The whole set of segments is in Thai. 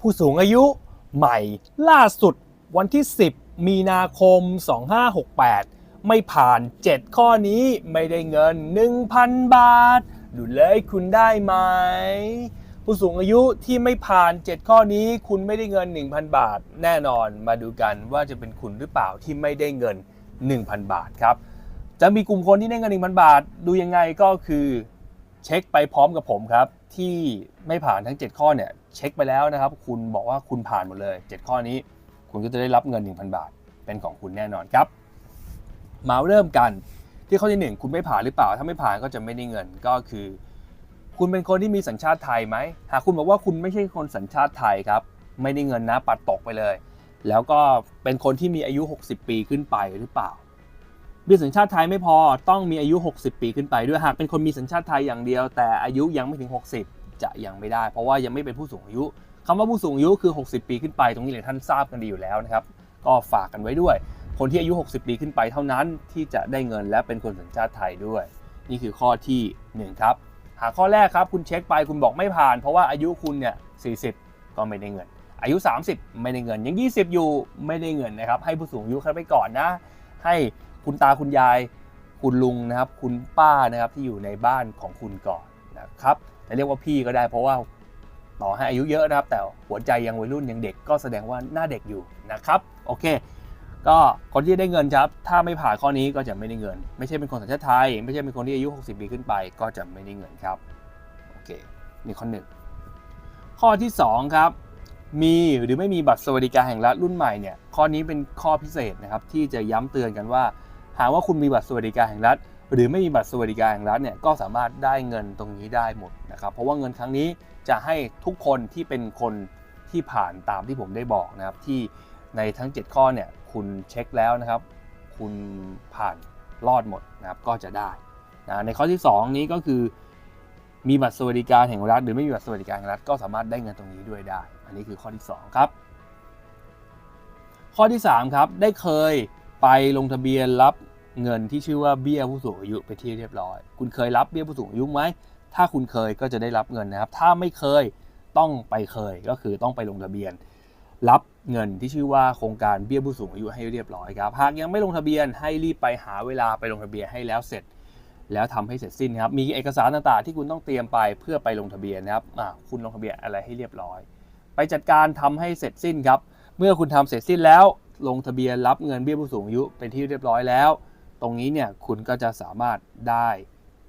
ผู้สูงอายุใหม่ล่าสุดวันที่ 10 มีนาคม 2568 ไม่ผ่าน 7 ข้อนี้ไม่ได้เงิน 1,000 บาท ดูเลยคุณได้ไหม ผู้สูงอายุที่ไม่ผ่าน 7 ข้อนี้คุณไม่ได้เงิน 1,000 บาท แน่นอนมาดูกันว่าจะเป็นคุณหรือเปล่าที่ไม่ได้เงิน 1,000 บาทครับ จะมีกลุ่มคนที่ได้เงิน 1,000 บาท ดูยังไงก็คือเช็คไปพร้อมกับผมครับ ที่ไม่ผ่านทั้ง 7 ข้อเนี่ย เช็คไปแล้วนะครับ คุณบอกว่าคุณผ่านหมดเลย 7 ข้อนี้ คุณก็จะได้รับเงิน 1,000 บาท เป็นของคุณแน่นอนครับ มาเริ่มกันที่ข้อที่ 1 คุณไม่ผ่านหรือเปล่า ถ้าไม่ผ่านก็จะไม่ได้เงินก็คือ คุณเป็นคนที่มีสัญชาติไทยไหมหากคุณบอกว่าคุณไม่ใช่คนสัญชาติไทยครับ ไม่ได้เงินนะปัดตกไปเลย แล้วก็เป็นคนที่มีอายุ 60 ปีขึ้นไปหรือเปล่ามีสัญชาติไทยไม่พอต้องมีอายุ 60 ปีขึ้นไปด้วยหากเป็นคนมีสัญชาติไทยอย่างเดียว แต่อายุยังไม่ถึง 60 จะยังไม่ได้ เพราะว่ายังไม่เป็นผู้สูงอายุคำว่าผู้สูงอายุคือ 60 ปีขึ้นไป ตรงนี้หลยท่านทราบกันดีอยู่แล้วนะครับ ก็ฝากกันไว้ด้วย คนที่อายุ 60 ปีขึ้นไปเท่านั้นที่จะได้เงินและเป็นคนสัญชาติไทยด้วย นี่คือข้อที่ 1 ครับ หาข้อแรกครับคุณเช็คไปคุณบอกไม่ผ่าน เพราะว่าอายุคุณเนี่ย 40 ก็ไม่ได้เงิน อายุ 30 ไม่ได้เงิน ยัง 20 อยู่ไม่ได้เงินนะครับ ให้ผู้สูงอายุเข้าไปก่อนนะ ให้คุณตาคุณยายคุณลุงนะครับ คุณป้านะครับที่อยู่ในบ้านของคุณก่อนนะครับ จะเรียกว่าพี่ก็ได้เพราะว่าต่อให้อายุเยอะนะครับ แต่หัวใจยังวัยรุ่นยังเด็กก็แสดงว่าหน้าเด็กอยู่นะครับโอเค ก็คนที่ได้เงินครับถ้าไม่ผ่านข้อนี้ก็จะไม่ได้เงิน ไม่ใช่เป็นคนสัญชาติไทย ไม่ใช่เป็นคนที่อายุ 60 ปีขึ้นไป ก็จะไม่ได้เงินครับโอเคนี่ข้อหนึ่งข้อที่สองครับ มีหรือไม่มีบัตรสวัสดิการแห่งรัฐรุ่นใหม่เนี่ยข้อนี้เป็นข้อพิเศษนะครับที่จะย้ำเตือนกันว่า หากว่าคุณมีบัตรสวัสดิการแห่งรัฐ หรือไม่มีบัตรสวัสดิการแห่งรัฐเนี่ยก็สามารถได้เงินตรงนี้ได้หมดนะครับ เพราะว่าเงินครั้งนี้จะให้ทุกคนที่เป็นคนที่ผ่านตามที่ผมได้บอกนะครับ ที่ในทั้ง 7 ข้อเนี่ยคุณเช็คแล้วนะครับ คุณผ่านรอดหมดนะครับก็จะได้นะในข้อที่ 2 นี้ก็คือมีบัตรสวัสดิการแห่งรัฐ หรือไม่มีบัตรสวัสดิการแห่งรัฐก็สามารถได้เงินตรงนี้ด้วยได้ อันนี้คือข้อที่ 2 ครับ ข้อที่ 3 ครับ ได้เคยไปลงทะเบียนรับ เงินที่ชื่อว่าเบี้ยผู้สูงอายุไปที่เรียบร้อย คุณเคยรับเบี้ยผู้สูงอายุไหม ถ้าคุณเคยก็จะได้รับเงินนะครับ ถ้าไม่เคยต้องไปเคยก็คือต้องไปลงทะเบียน รับเงินที่ชื่อว่าโครงการเบี้ยผู้สูงอายุให้เรียบร้อยครับ หากยังไม่ลงทะเบียนให้รีบไปหาเวลาไปลงทะเบียนให้แล้วเสร็จ แล้วทำให้เสร็จสิ้นครับ มีเอกสารต่างๆที่คุณต้องเตรียมไปเพื่อไปลงทะเบียนนะครับคุณลงทะเบียนอะไรให้เรียบร้อย ไปจัดการทำให้เสร็จสิ้นครับ เมื่อคุณทำเสร็จสิ้นแล้วลงทะเบียนรับเงินเบี้ยผู้สูงอายุเป็นที่เรียบร้อยแล้ว ตรงนี้เนี่ยคุณก็จะสามารถได้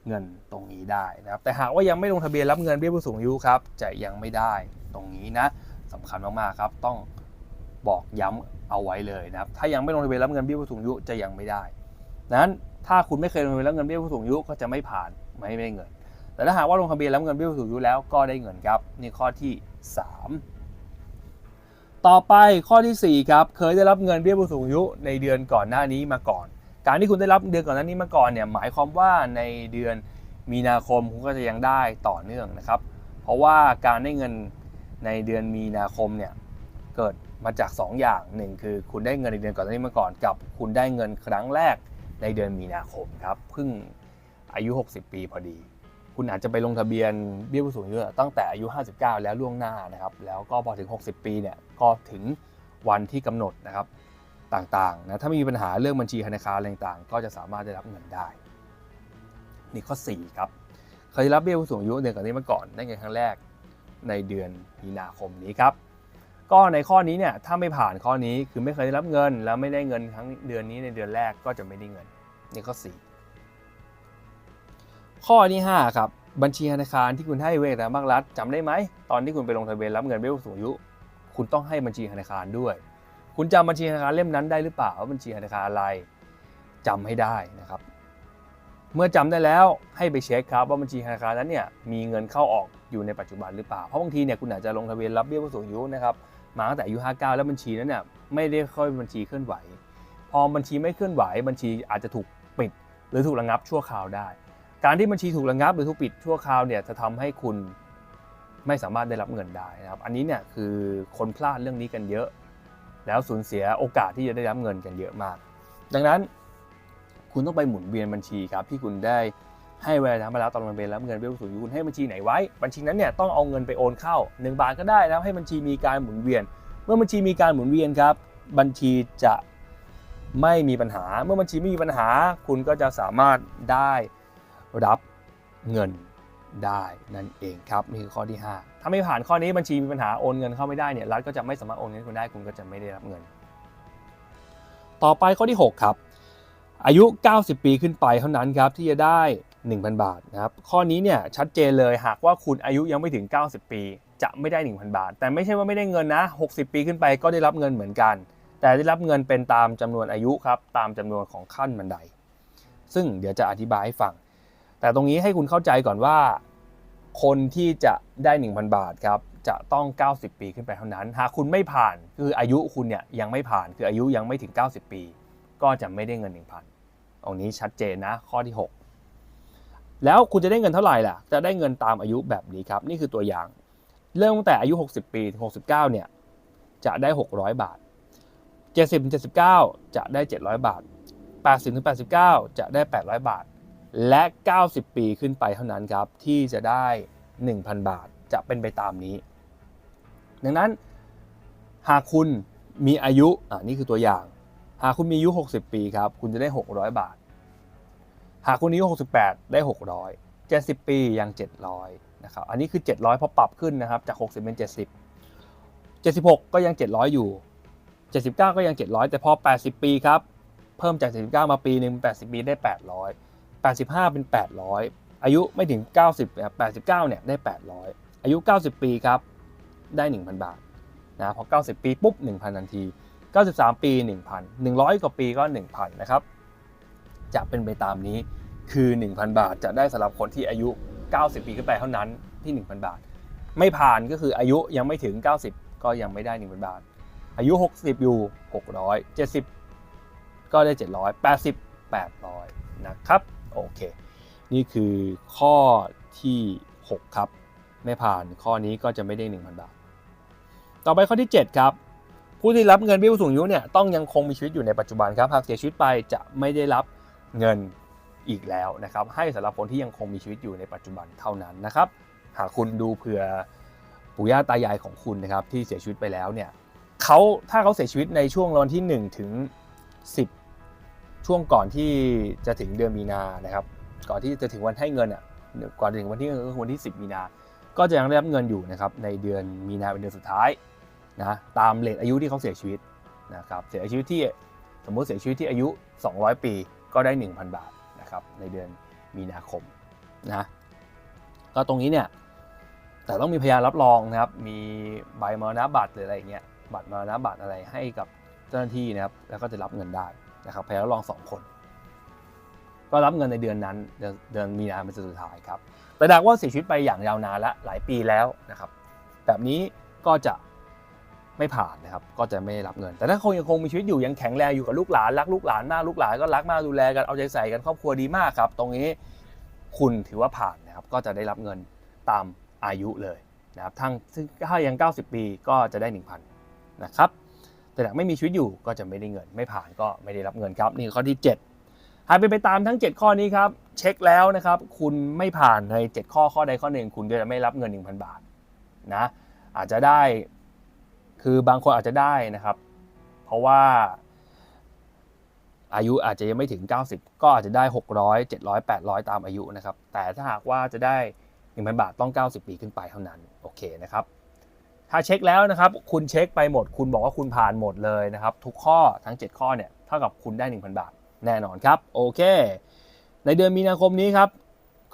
เงินตรงนี้ได้นะครับ แต่หากว่ายังไม่ลงทะเบียนรับเงินเบี้ยผู้สูงอายุครับ จะยังไม่ได้ตรงนี้นะสำคัญมากๆครับ ต้องบอกย้ำเอาไว้เลยนะครับ ถ้ายังไม่ลงทะเบียนรับเงินเบี้ยผู้สูงอายุจะยังไม่ได้นั้นถ้าคุณไม่เคยลงทะเบียนรับเงินเบี้ยผู้สูงอายุก็จะไม่ผ่านไม่ได้เงิน แต่ถ้าหากว่าลงทะเบียนรับเงินเบี้ยผู้สูงอายุแล้วก็ได้เงินครับนี่ข้อที่ 3 ต่อไปข้อทีสี่4 ครับ เคยได้รับเงินเบี้ยผู้สูงอายุในเดือนก่อนหน้านี้มาก่อน การที่คุณได้รับเดือนก่อนหน้านี้มาก่อนเนี่ยหมายความว่าในเดือนมีนาคมคุณก็จะยังได้ต่อเนื่องนะครับ เพราะว่าการได้เงินในเดือนมีนาคมเนี่ยเกิดมาจาก 2 อย่างหนึ่งคือคุณได้เงินในเดือนก่อนหน้านี้มาก่อนกับ คุณได้เงินครั้งแรกในเดือนมีนาคมครับเพิ่งอายุ 60 ปีพอดี คุณอาจจะไปลงทะเบียนเบี้ยผู้สูงอายุตั้งแต่อายุ 59 แล้วล่วงหน้านะครับแล้วก็พอถึง 60 ปีเนี่ยก็ถึงวันที่กำหนดนะครับ ต่างๆนะถ้ามีปัญหาเรื่องบัญชีธนาคารอะไรต่างๆ ก็จะสามารถได้รับเงินได้ นี่ข้อ 4 ครับเคยรับเบี้ยผู้สูงอายุเดือนก่อนนี้มาก่อนได้เงินครั้งแรกในเดือนมีนาคมนี้ครับ ก็ในข้อนี้เนี่ยถ้าไม่ผ่านข้อนี้คือไม่เคยได้รับเงิน แล้วไม่ได้เงินครั้งเดือนนี้ในเดือนแรกก็จะไม่ได้เงิน นี่ข้อ 4 ข้อที่5ครับบัญชีธนาคารที่คุณให้เวทนาภาครัฐจำได้ไหมตอนที่คุณไปลงทะเบียนรับเงินเบี้ยผู้สูงอายุ คุณต้องให้บัญชีธนาคารด้วย คุณจำบัญชีธนาคารเล่มนั้นได้หรือเปล่าว่าบัญชีธนาคารอะไรจำให้ได้นะครับ เมื่อจำได้แล้วให้ไปเช็คครับว่าบัญชีธนาคารนั้นเนี่ยมีเงินเข้าออกอยู่ในปัจจุบันหรือเปล่า เพราะบางทีเนี่ยคุณอาจจะลงทะเบียนรับเบี้ยผู้สูงอายุนะครับมาตั้งแต่อายุ59 แล้วบัญชีนั้นเนี่ยไม่ได้ค่อยเป็นบัญชีเคลื่อนไหว พอบัญชีไม่เคลื่อนไหว บัญชีอาจจะถูกปิด หรือถูกระงับชั่วคราวได้ การที่บัญชีถูกระงับ หรือถูกปิดชั่วคราวเนี่ยจะทำให้คุณไม่สามารถได้รับเงินได้นะครับ อันนี้เนี่ยคือคนพลาดเรื่องนี้กันเยอะ แล้วสูญเสียโอกาสที่จะได้รับเงินกันเยอะมาก ดังนั้นคุณต้องไปหมุนเวียนบัญชีครับที่คุณได้ให้เวลาทำไปแล้วตอนมันเป็นรับเงินเบี้ยสูงยุคุณให้บัญชีไหนไว้ บัญชีนั้นเนี่ยต้องเอาเงินไปโอนเข้า 1 บาทก็ได้นะให้บัญชีมีการหมุนเวียน เมื่อบัญชีมีการหมุนเวียนครับ บัญชีจะไม่มีปัญหา เมื่อบัญชีไม่มีปัญหา คุณก็จะสามารถได้รับเงิน ได้นั่นเองครับนี่คือข้อที่ 5 ถ้าไม่ผ่านข้อนี้บัญชีมีปัญหาโอนเงินเข้าไม่ได้เนี่ยรัฐก็จะไม่สามารถโอนเงินให้คุณได้คุณก็จะไม่ได้รับเงิน ต่อไปข้อที่ 6 ครับ อายุ 90 ปีขึ้นไปเท่านั้นครับที่จะได้ 1,000 บาทนะครับข้อนี้เนี่ยชัดเจนเลยหากว่าคุณอายุยังไม่ถึง 90 ปี จะไม่ได้ 1,000 บาท แต่ไม่ใช่ว่าไม่ได้เงินนะ 60 ปีขึ้นไปก็ได้รับเงินเหมือนกัน แต่ได้รับเงินเป็นตามจำนวนอายุครับตามจำนวนของขั้นบันได ซึ่งเดี๋ยวจะอธิบายให้ฟัง แต่ตรงนี้ให้คุณเข้าใจก่อนว่า คนที่จะได้ 1,000 บาทครับจะต้อง 90 ปีขึ้นไปเท่านั้น หากคุณไม่ผ่านคืออายุคุณเนี่ยยังไม่ผ่านคืออายุยังไม่ถึง 90 ปี ก็จะไม่ได้เงิน 1,000ตรงนี้ชัดเจนนะข้อที่ 6 แล้วคุณจะได้เงินเท่าไหร่ล่ะ จะได้เงินตามอายุแบบนี้ครับ นี่คือตัวอย่าง เริ่มตั้งแต่อายุ 60 ปีถึง69 เนี่ยจะได้ 600 บาท 70ถึง79 จะได้ 700 บาท 80ถึง89 จะได้ 800 บาท และ 90 ปีขึ้นไปเท่านั้นครับ ที่จะได้ 1,000 บาทจะเป็นไปตามนี้ ดังนั้นหากคุณมีอายุอ่านี่คือตัวอย่าง หากคุณมีอายุ 60 ปีครับ คุณจะได้ 600 บาท หากคุณอายุ 68 ได้ 600 70 ปียัง 700นะครับอันนี้คือ 700เพราะปรับขึ้นนะครับจาก 60 เป็น 70 76 ก็ยัง 700 อยู่ 79 ก็ยัง 700 แต่พอ 80 ปีครับ เพิ่มจาก 79 มาปีหนึ่ง80 ปีได้ 800 85 เป็น 800 อายุไม่ถึง 90ครับ89 เนี่ยได้ 800 อายุ 90 ปีครับได้ 1,000 บาทนะพอ 90 ปีปุ๊บ 1,000 ทันที 93 ปี 1,000 100 กว่าปีก็ 1,000 นะครับ จะเป็นไปตามนี้คือ 1,000 บาทจะได้สำหรับคนที่อายุ 90 ปีขึ้นไปเท่านั้นที่ 1,000 บาท ไม่ผ่านก็คืออายุยังไม่ถึง 90 ก็ยังไม่ได้ 1,000 บาท อายุ 60 อยู่ 600 70 ก็ได้ 700 80 800 นะครับ โอเค นี่คือข้อที่ 6 ครับ ไม่ผ่านข้อนี้ก็จะไม่ได้ 1,000 บาท ต่อไปข้อที่ 7 ครับ ผู้ที่รับเงินเบี้ยผู้สูงอายุเนี่ยต้องยังคงมีชีวิตอยู่ในปัจจุบันครับ หากเสียชีวิตไปจะไม่ได้รับเงินอีกแล้วนะครับ ให้สำหรับคนที่ยังคงมีชีวิตอยู่ในปัจจุบันเท่านั้นนะครับ หากคุณดูเผื่อปู่ย่าตายายของคุณนะครับที่เสียชีวิตไปแล้วเนี่ยเขาถ้าเขาเสียชีวิตในช่วงวันที่ 1 ถึง 10 ช่วงก่อนที่จะถึงเดือนมีนานะครับ ก่อนที่จะถึงวันให้เงินอะก่อนถึงวันที่เงินวันที่ 10 มีนา ก็จะยังได้รับเงินอยู่นะครับในเดือนมีนาเป็นเดือนสุดท้ายนะตามเลทอายุที่เขาเสียชีวิตนะครับเสียชีวิตที่สมมุติเสียชีวิตที่อายุ 200 ปีก็ได้ 1,000 บาทนะครับในเดือนมีนาคมนะก็ตรงนี้เนี่ยแต่ต้องมีพยานรับรองนะครับ มีใบมรณบัตรหรืออะไรเงี้ยบัตรมรณบัตรอะไรให้กับเจ้าหน้าที่นะครับ แล้วก็จะรับเงินได้ นะครับพยานรับรองสองคน ก็รับเงินในเดือนนั้นเดือนเดือนมีนาเป็นสุดท้ายครับแต่หากว่าเสียชีวิตไปอย่างยาวนานและหลายปีแล้วนะครับ แบบนี้ก็จะไม่ผ่านนะครับ ก็จะไม่ได้รับเงิน แต่ถ้าคงยังคงมีชีวิตอยู่ยังแข็งแรงอยู่กับลูกหลานรักลูกหลานมากลูกหลานก็รักมากดูแลกันเอาใจใส่กันครอบครัวดีมากครับ ตรงนี้คุณถือว่าผ่านนะครับ ก็จะได้รับเงินตามอายุเลยนะครับทั้งซึ่งถ้ายัง 90 ปีก็จะได้ 1,000นะครับ แต่หากไม่มีชีวิตอยู่ก็จะไม่ได้เงิน ไม่ผ่านก็ไม่ได้รับเงินครับ นี่คือข้อที่ 7 หากเป็นไปตามทั้ง 7 ข้อนี้ครับเช็คแล้วนะครับ คุณไม่ผ่านใน 7 ข้อข้อใดข้อหนึ่ง คุณก็จะไม่รับเงิน 1,000 บาทนะอาจจะได้คือบางคนอาจจะได้นะครับ เพราะว่าอายุอาจจะยังไม่ถึง 90 ก็อาจจะได้ 600 700 800 ตามอายุนะครับ แต่ถ้าหากว่าจะได้ 1,000 บาทต้อง 90 ปีขึ้นไปเท่านั้น โอเคนะครับ ถ้าเช็คแล้วนะครับ คุณเช็คไปหมด คุณบอกว่าคุณผ่านหมดเลยนะครับ ทุกข้อทั้ง 7 ข้อเนี่ยเท่ากับคุณได้ 1,000 บาท แน่นอนครับ โอเค ในเดือนมีนาคมนี้ครับ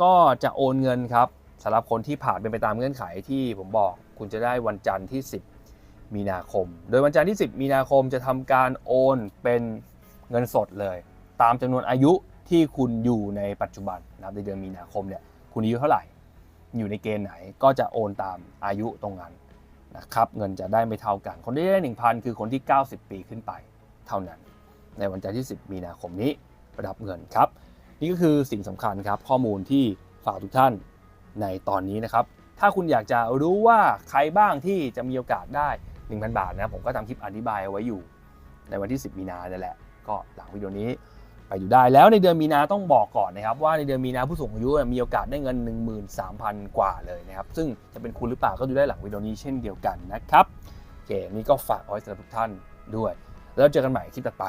ก็จะโอนเงินครับสำหรับคนที่ผ่านเป็นไปตามเงื่อนไขที่ผมบอก คุณจะได้วันจันทร์ที่ 10 มีนาคม โดยวันจันทร์ที่ 10 มีนาคมจะทำการโอนเป็นเงินสดเลย ตามจำนวนอายุที่คุณอยู่ในปัจจุบันนะครับในเดือนมีนาคมเนี่ยคุณอายุเท่าไหร่ อยู่ในเกณฑ์ไหนก็จะโอนตามอายุตรงนั้น นะครับเงินจะได้ไม่เท่ากัน คนที่ได้ 1,000 คือคนที่ 90 ปีขึ้นไปเท่านั้น ในวันจันทร์ที่ 10 มีนาคมนี้ระดับเงินครับ นี่ก็คือสิ่งสำคัญครับ ข้อมูลที่ฝากทุกท่านในตอนนี้นะครับ ถ้าคุณอยากจะรู้ว่าใครบ้างที่จะมีโอกาสได้ 1,000 บาทนะผมก็ทำคลิปอธิบายเอาไว้อยู่ ในวันที่ 10 มีนาเนี่ยแหละ ก็หลังวิดีโอนี้ ไปดูได้ แล้วในเดือนมีนาต้องบอกก่อนนะครับว่าในเดือนมีนาผู้สูงอายุมีโอกาสได้เงิน 13,000 กว่าเลยนะครับซึ่งจะเป็นคุณหรือเปล่าก็ดูได้หลังวิดีโอนี้เช่นเดียวกันนะครับโอเคนี่ก็ฝากเอาไว้สำหรับทุกท่านด้วย แล้วเจอกันใหม่คลิปต่อไป